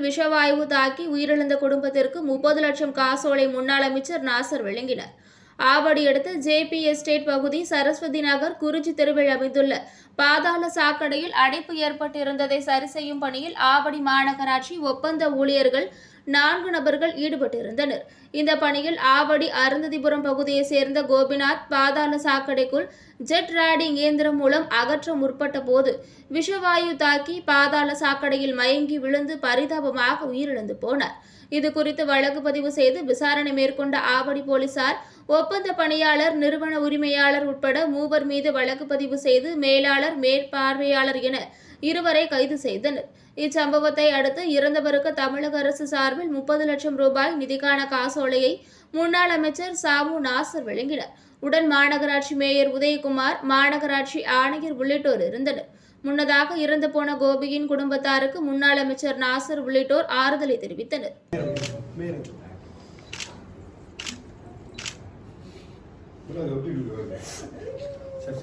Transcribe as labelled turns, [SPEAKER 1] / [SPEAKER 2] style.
[SPEAKER 1] விஷவாயு தாக்கி உயிரிழந்த குடும்பத்திற்கு முப்பது லட்சம் காசோலை முன்னாள் அமைச்சர் நாசர் வழங்கினார். ஆவடி அடுத்த ஜேபி எஸ்டேட் பகுதி சரஸ்வதி நகர் குறிச்சி தெருவில் அமைந்துள்ள பாதாள சாக்கடையில் அடைப்பு ஏற்பட்டிருந்ததை சரி செய்யும் பணியில் ஆவடி மாநகராட்சி ஒப்பந்த ஊழியர்கள் நான்கு நபர்கள் ஈடுபட்டிருந்தனர். இந்த பணியில் ஆவடி அருந்ததிபுரம் பகுதியைச் சேர்ந்த கோபிநாத் பாதாள சாக்கடைக்குள் ஜெட் ராடிங் இயந்திரம் மூலம் அகற்ற முற்பட்ட போது விஷவாயு தாக்கி பாதாள சாக்கடையில் மயங்கி விழுந்து பரிதாபமாக உயிரிழந்து போனார். இது குறித்து வழக்கு பதிவு செய்து விசாரணை மேற்கொண்ட ஆவடி போலீசார் ஒப்பந்த பணியாளர் நிறுவன உரிமையாளர் உட்பட மூவர் மீது வழக்கு பதிவு செய்து மேலாளர் மேற்பார்வையாளர் என இருவரை கைது செய்தனர். இச்சம்பவத்தை அடுத்து இறந்தவருக்கு தமிழக அரசு சார்பில் முப்பது லட்சம் ரூபாய் நிதிக்கான காசோலையை முன்னாள் அமைச்சர் சாமு நாசர் வழங்கினார். உடன் மாநகராட்சி மேயர் உதயகுமார் மாநகராட்சி ஆணையர் உள்ளிட்டோர் இருந்தனர். முன்னதாக இறந்து போன கோபியின் குடும்பத்தாருக்கு முன்னாள் அமைச்சர் நாசர் உள்ளிட்டோர் ஆறுதலை தெரிவித்தனர்.
[SPEAKER 2] சார்